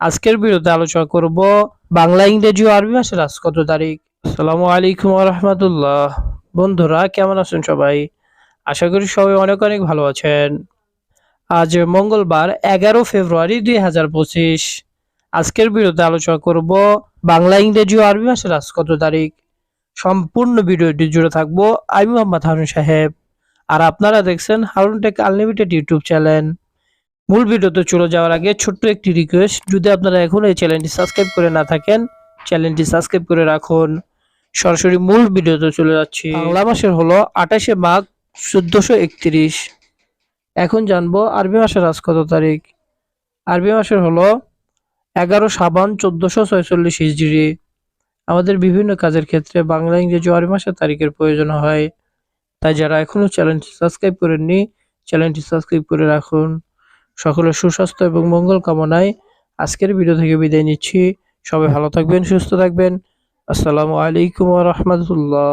আজকের ভিডিওতে আলোচনা করব বাংলা, ইংরেজি ও আরবি ভাষার আজ কত তারিখ। আসসালামু আলাইকুম রহমতুল্লাহ বন্ধুরা, কেমন আছেন সবাই? আশা করি সবাই অনেক অনেক ভালো আছেন। আজ মঙ্গলবার, এগারো ফেব্রুয়ারি দুই হাজার পঁচিশ। আজকের ভিডিওতে আলোচনা করব বাংলা, ইংরেজি ও আরবি ভাষার আজ কত তারিখ। সম্পূর্ণ ভিডিওটি জুড়ে থাকব আমি মোহাম্মদ হারুন সাহেব। আর আপনারা দেখছেন Harun tech unlimited YouTube channel. মূল ভিডিওতে চলে যাওয়ার আগে ছোট্ট একটি রিকোয়েস্ট যদি আপনারা এখন এই চ্যানেলটি সাবস্ক্রাইব করে না থাকেন, চ্যানেলটি সাবস্ক্রাইব করে রাখুন। সরাসরি মূল ভিডিওতে চলে যাচ্ছি। বাংলা মাসের হলো আঠাশে মাঘ চোদ্দশো একত্রিশ। এখন জানব আরবি মাসের আজ কত তারিখ? আরবি মাসের হলো এগারো সাবান চোদ্দশো ছয়চল্লিশ হিজড়ি। আমাদের বিভিন্ন কাজের ক্ষেত্রে বাংলা, ইংরেজি আরবি মাসের তারিখের প্রয়োজন হয়। তাই যারা এখনও চ্যানেলটি সাবস্ক্রাইব করেননি, চ্যানেলটি সাবস্ক্রাইব করে রাখুন। সকলের সুস্বাস্থ্য এবং মঙ্গল কামনায় আজকের ভিডিও থেকে বিদায় নিচ্ছি। সবাই ভালো থাকবেন, সুস্থ থাকবেন। আসসালামু আলাইকুম রহমতুল্লাহ।